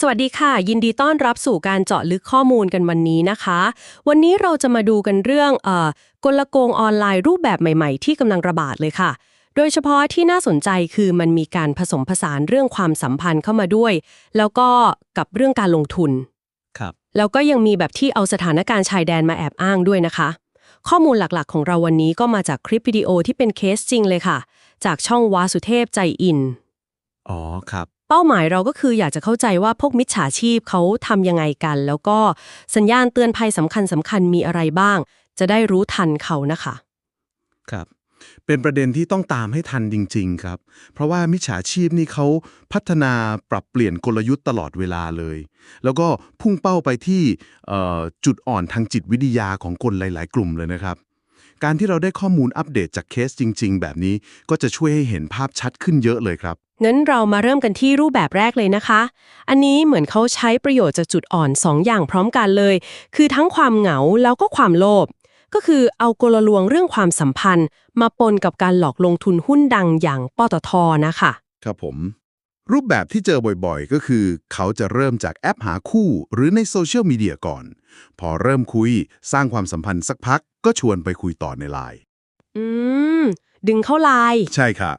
สวัสดีค่ะ ยินดีต้อนรับสู่การเจาะลึกข้อมูลกันวันนี้นะคะ วันนี้เราจะมาดูกันเรื่องเอ่อกลโกงออนไลน์รูปแบบใหม่ๆ ที่กำลังระบาดเลยค่ะ โดยเฉพาะที่น่าสนใจคือมันมีการผสมผสานเรื่องความสัมพันธ์เข้ามาด้วย แล้วก็กับเรื่องการลงทุน ครับ แล้วก็ยังมีแบบที่เอาสถานการณ์ชายแดนมาแอบอ้างด้วยนะคะ ข้อมูลหลักๆ ของเราวันนี้ก็มาจากคลิปวิดีโอที่เป็นเคสจริงเลยค่ะ จากช่องวาสุเทพใจอิน อ๋อครับ เป้าหมายเราก็คืออยากจะเข้าใจว่าพวกมิจฉาชีพเขาทำยังไงกัน แล้วก็สัญญาณเตือนภัยสำคัญสำคัญมีอะไรบ้าง จะได้รู้ทันเขานะคะ ครับ เป็นประเด็นที่ต้องตามให้ทันจริง ๆ ครับ เพราะว่ามิจฉาชีพนี่เขาพัฒนาปรับเปลี่ยนกลยุทธ์ตลอดเวลาเลย แล้วก็พุ่งเป้าไปที่จุดอ่อนทางจิตวิทยาของคนหลาย ๆ กลุ่มเลยนะครับ การที่เราได้ข้อมูลอัปเดตจากเคสจริง ๆ แบบนี้ ก็จะช่วยให้เห็นภาพชัดขึ้นเยอะเลยครับ งั้นเรามาเริ่มกันที่รูปแบบแรกเลยนะคะ อันนี้เหมือนเขาใช้ประโยชน์จากจุดอ่อน2อย่างพร้อมกันเลย คือทั้งความเหงาแล้วก็ความโลภ ก็คือเอากลลวงเรื่องความสัมพันธ์ มาปนกับการหลอกลงทุนหุ้นดังอย่างปตทนะคะ ครับผม รูปแบบที่เจอบ่อยๆ ก็คือ เขาจะเริ่มจากแอปหาคู่ หรือในโซเชียลมีเดียก่อน พอเริ่มคุยสร้างความสัมพันธ์สักพักก็ชวนไปคุยต่อในไลน์อืม ดึงเข้าไลน์ใช่ค่ะ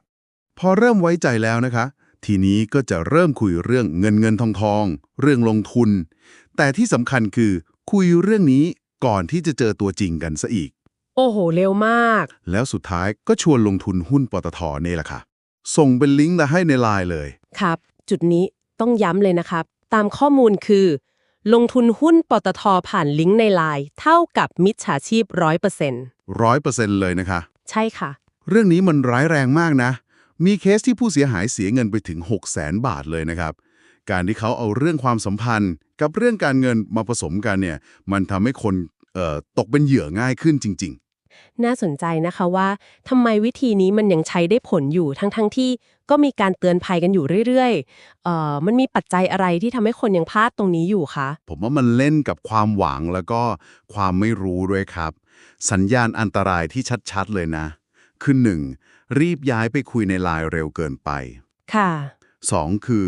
พอเริ่มไว้ใจแล้วนะคะ ทีนี้ก็จะเริ่มคุยเรื่องเงินเงินทองทอง เรื่องลงทุน แต่ที่สำคัญคือคุยเรื่องนี้ก่อนที่จะเจอตัวจริงกันซะอีก โอ้โห เร็วมาก แล้วสุดท้ายก็ชวนลงทุนหุ้นปตทนี่แหละค่ะ ส่งเป็นลิงก์มาให้ในไลน์เลย ครับ จุดนี้ต้องย้ำเลยนะครับ ตามข้อมูลคือ ลงทุนหุ้นปตทผ่านลิงก์ในไลน์เท่ากับมิจฉาชีพ 100%ร้อยเปอร์เซ็นต์เลยนะคะ ใช่ค่ะ เรื่องนี้มันร้ายแรงมากนะ มีเคสที่ผู้เสียหายเสียเงินไปถึง 6 0 0แสนบาทเลยนะครับ การที่เขาเอาเรื่องความสัมพันธ์ กับเรื่องการเงินมาผสมกันเนี่ย มันทำให้คนเอ่อตกเป็นเหยื่อง่ายขึ้นจริง น่าสนใจนะคะว่าทำไมวิธีนี้มันยังใช้ได้ผลอยู่ทั้งๆทที่ก็มีการเตือนภัยกันอยู่เรื่อยๆเอ่อมันมีปัจจัยอะไรที่ทำให้คนยังพลาดตรงนี้อยู่คะๆผมว่ามันเล่นกับความหวังแล้วก็ความไม่รู้ด้วยครับ สัญญาณอันตรายที่ชัดๆเลยนะ คือ 1. รีบย้ายไปคุยในไลน์เร็วเกินไป ค่ะ 2. คือ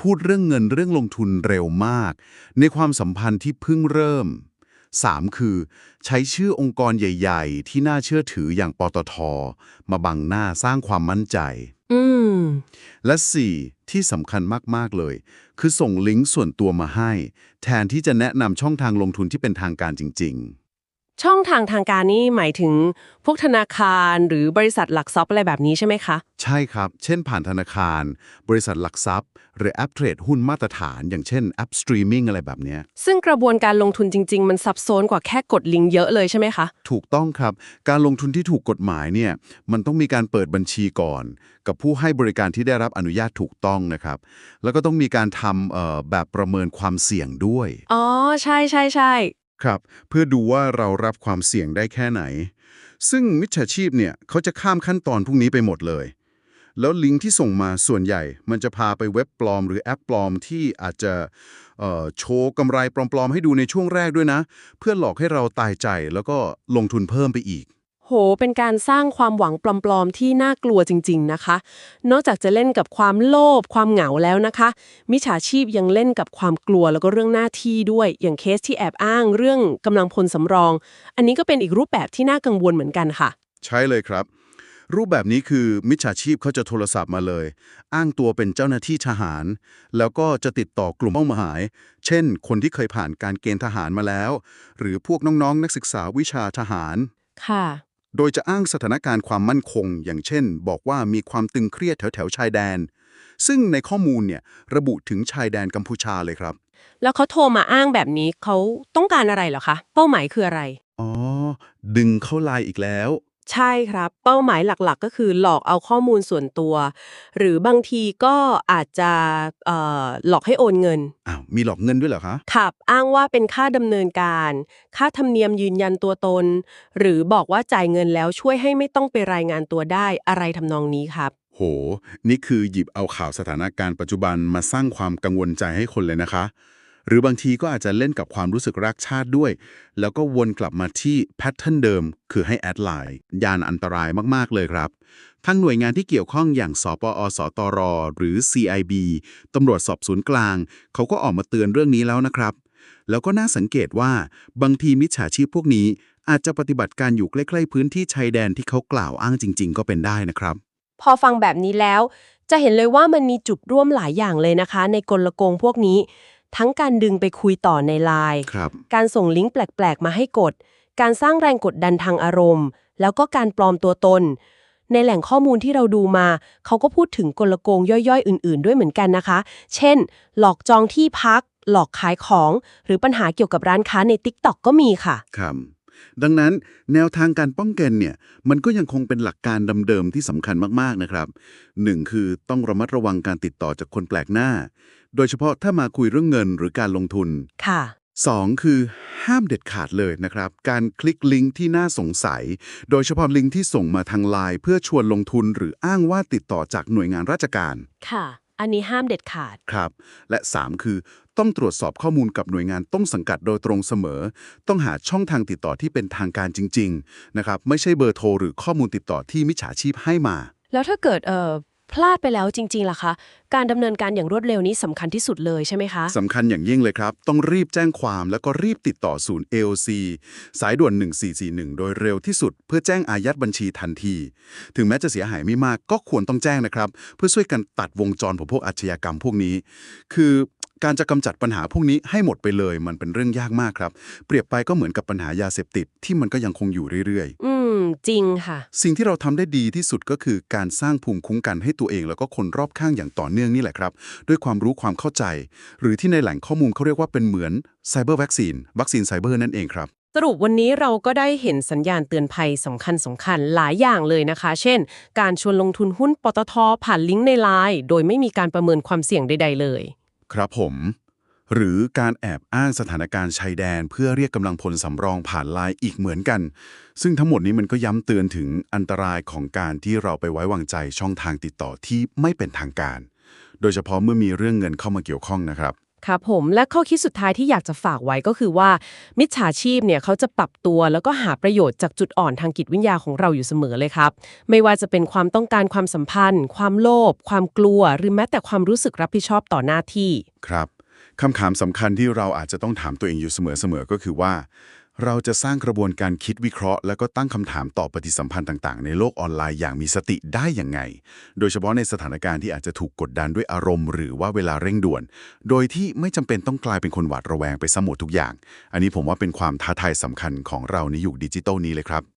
พูดเรื่องเงินเรื่องลงทุนเร็วมาก ในความสัมพันธ์ที่เพิ่งเริ่ม 3. คือ ใช้ชื่อองค์กรใหญ่ ๆ ที่น่าเชื่อถืออย่างปตท มาบังหน้าสร้างความมั่นใจ อืม และ 4. ที่สำคัญมาก ๆ เลย คือส่งลิงก์ส่วนตัวมาให้ แทนที่จะแนะนำช่องทางลงทุนที่เป็นทางการจริง ช่องทางทางการนี่หมายถึงพวกธนาคารหรือบริษัทหลักทรัพย์อะไรแบบนี้ใช่ไหมคะๆใช่ครับ เช่นผ่านธนาคาร บริษัทหลักทรัพย์ หรือแอปเทรดหุ้นมาตรฐาน อย่างเช่นแอปสตรีมมิ่งอะไรแบบเนี้ย ซึ่งกระบวนการลงทุนจริง ๆ มันซับซ้อนกว่าแค่กดลิงก์เยอะเลยใช่ไหมคะ ถูกต้องครับ การลงทุนที่ถูกกฎหมายเนี่ย มันต้องมีการเปิดบัญชีก่อน กับผู้ให้บริการที่ได้รับอนุญาตถูกต้องนะครับ แล้วก็ต้องมีการทำเอ่อแบบประเมินความเสี่ยงด้วย อ๋อ ใช่ใช่ใช่ ครับ เพื่อดูว่าเรารับความเสี่ยงได้แค่ไหน ซึ่งมิจฉาชีพเนี่ยเขาจะข้ามขั้นตอนพวกนี้ไปหมดเลย แล้วลิงก์ที่ส่งมาส่วนใหญ่ มันจะพาไปเว็บปลอมหรือแอปปลอมที่อาจจะโชว์กำไรปลอมๆให้ดูในช่วงแรกด้วยนะ เพื่อหลอกให้เราตายใจแล้วก็ลงทุนเพิ่มไปอีก ห เป็นการสร้างความหวังปลอมๆ ที่น่ากลัวจริง ๆ นะคะ นอกจากจะเล่นกับความโลภความเหงาแล้วนะคะ มิจฉาชีพยังเล่นกับความกลัวแล้วก็เรื่องหน้าที่ด้วย อย่างเคสที่แอบอ้างเรื่องกำลังพลสำรอง อันนี้ก็เป็นอีกรูปแบบที่น่ากังวลเหมือนกันค่ะ ใช่เลยครับ รูปแบบนี้คือมิจฉาชีพเขาจะโทรศัพท์มาเลย อ้างตัวเป็นเจ้าหน้าที่ทหาร แล้วก็จะติดต่อกลุ่มเป้าหมาย เช่น คนที่เคยผ่านการเกณฑ์ทหารมาแล้ว หรือพวกน้องๆ นักศึกษาวิชาทหารค่ะ โดยจะอ้างสถานการณ์ความมั่นคง อย่างเช่น บอกว่ามีความตึงเครียดแถวๆชายแดน ซึ่งในข้อมูลเนี่ยระบุถึงชายแดนกัมพูชาเลยครับ แล้วเขาโทรมาอ้างแบบนี้เขาต้องการอะไรเหรอคะ เป้าหมายคืออะไร อ๋อ ดึงเข้าไลน์อีกแล้ว ใช่ครับ เป้าหมายหลักๆ ก็คือหลอกเอาข้อมูลส่วนตัว หรือบางทีก็อาจจะเอ่อหลอกให้โอนเงิน อ้าวมีหลอกเงินด้วยเหรอคะ ขับอ้างว่าเป็นค่าดำเนินการ ค่าธรรมเนียมยืนยันตัวตน หรือบอกว่าจ่ายเงินแล้วช่วยให้ไม่ต้องไปรายงานตัวได้อะไรทำนองนี้ครับ โห นี่คือหยิบเอาข่าวสถานการณ์ปัจจุบันมาสร้างความกังวลใจให้คนเลยนะคะ หรือบางทีก็อาจจะเล่นกับความรู้สึกรักชาติด้วย แล้วก็วนกลับมาที่แพทเทิร์นเดิม คือให้แอดไลน์ยานอันตรายมาก ๆ เลยครับ ทั้งหน่วยงานที่เกี่ยวข้องอย่างสปอสตร หรือ CIB ตำรวจสอบสวนกลาง เขาก็ออกมาเตือนเรื่องนี้แล้วนะครับ แล้วก็น่าสังเกตว่าบางทีมิจฉาชีพพวกนี้ อาจจะปฏิบัติการอยู่ใกล้ๆพื้นที่ชายแดนที่เขากล่าวอ้างจริง ๆ ก็เป็นได้นะครับ พอฟังแบบนี้แล้วจะเห็นเลยว่ามันมีจุดร่วมหลายอย่างเลยนะคะ ในกลโกงพวกนี้ ทั้งการดึงไปคุยต่อในไลน์ครับการส่งลิงก์แปลก ๆ มาให้กด การสร้างแรงกดดันทางอารมณ์ แล้วก็การปลอมตัวตน ในแหล่งข้อมูลที่เราดูมา เขาก็พูดถึงกลโกงย่อยๆ อื่น ๆ ด้วยเหมือนกันนะคะ เช่น หลอกจองที่พัก หลอกขายของ หรือปัญหาเกี่ยวกับร้านค้าใน TikTok ก็มีค่ะครับ ดังนั้นแนวทางการป้องกันเนี่ยมันก็ยังคงเป็นหลักการเดิมๆที่สำคัญมากๆนะครับหนึ่งคือต้องระมัดระวังการติดต่อจากคนแปลกหน้า โดยเฉพาะถ้ามาคุยเรื่องเงินหรือการลงทุนค่ะ2คือห้ามเด็ดขาดเลยนะครับ การคลิกลิงก์ที่น่าสงสัย โดยเฉพาะลิงก์ที่ส่งมาทางไลน์เพื่อชวนลงทุนหรืออ้างว่าติดต่อจากหน่วยงานราชการค่ะ อันนี้ห้ามเด็ดขาด ครับ และ 3 คือต้องตรวจสอบข้อมูลกับหน่วยงานต้นสังกัดโดยตรงเสมอ ต้องหาช่องทางติดต่อที่เป็นทางการจริง ๆ นะครับ ไม่ใช่เบอร์โทรหรือข้อมูลติดต่อที่มิจฉาชีพให้มา แล้วถ้าเกิดเอ่อ พลาดไปแล้วจริงๆล่ะคะ การดำเนินการอย่างรวดเร็วนี้สำคัญที่สุดเลยใช่ไหมคะสำคัญอย่างยิ่งเลยครับ ต้องรีบแจ้งความแล้วก็รีบติดต่อศูนย์ AOC สายด่วน 1441 โดยเร็วที่สุด เพื่อแจ้งอายัดบัญชีทันที ถึงแม้จะเสียหายไม่มากก็ควรต้องแจ้งนะครับ เพื่อช่วยกันตัดวงจรของพวกอาชญากรรมพวกนี้ คือการจะกำจัดปัญหาพวกนี้ให้หมดไปเลย มันเป็นเรื่องยากมากครับ เปรียบไปก็เหมือนกับปัญหายาเสพติดที่มันก็ยังคงอยู่เรื่อยๆอื มจริงค่ะ สิ่งที่เราทำได้ดีที่สุดก็คือการสร้างภูมิคุ้มกันให้ตัวเอง แล้วก็คนรอบข้างอย่างต่อเนื่องนี่แหละครับ ด้วยความรู้ความเข้าใจ หรือที่ในแหล่งข้อมูลเขาเรียกว่าเป็นเหมือนไซเบอร์วัคซีนวัคซีนไซเบอร์นั่นเองครับ สรุปวันนี้เราก็ได้เห็นสัญญาณเตือนภัยสำคัญสำคัญหลายอย่างเลยนะคะ เช่น การชวนลงทุนหุ้นปตทผ่านลิงก์ในไลน์โดยไม่มีการประเมินความเสี่ยงใด ๆ เลย ครับผม หรือการแอบอ้างสถานการณ์ชายแดน เพื่อเรียกกำลังพลสำรองผ่านไลน์อีกเหมือนกัน ซึ่งทั้งหมดนี้มันก็ย้ำเตือนถึงอันตรายของการที่เราไปไว้วางใจช่องทางติดต่อที่ไม่เป็นทางการ โดยเฉพาะเมื่อมีเรื่องเงินเข้ามาเกี่ยวข้องนะครับครับผมและข้อคิดสุดท้ายที่อยากจะฝากไว้ก็คือว่า มิจฉาชีพเนี่ยเขาจะปรับตัวแล้วก็หาประโยชน์จากจุดอ่อนทางจิตวิญญาณของเราอยู่เสมอเลยครับ ไม่ว่าจะเป็นความต้องการความสัมพันธ์ ความโลภความกลัว หรือแม้แต่ความรู้สึกรับผิดชอบต่อหน้าที่ครับ คำถามสำคัญที่เราอาจจะต้องถามตัวเองอยู่เสมอๆก็คือว่า เราจะสร้างกระบวนการคิดวิเคราะห์ แล้วก็ตั้งคำถามต่อปฏิสัมพันธ์ต่างๆ ในโลกออนไลน์อย่างมีสติได้อย่างไง โดยเฉพาะในสถานการณ์ที่อาจจะถูกกดดันด้วยอารมณ์หรือว่าเวลาเร่งด่วน โดยที่ไม่จำเป็นต้องกลายเป็นคนหวาดระแวงไปซะหมดทุกอย่าง อันนี้ผมว่าเป็นความท้าทายสำคัญของเราในยุคดิจิตอลนี้เลยครับ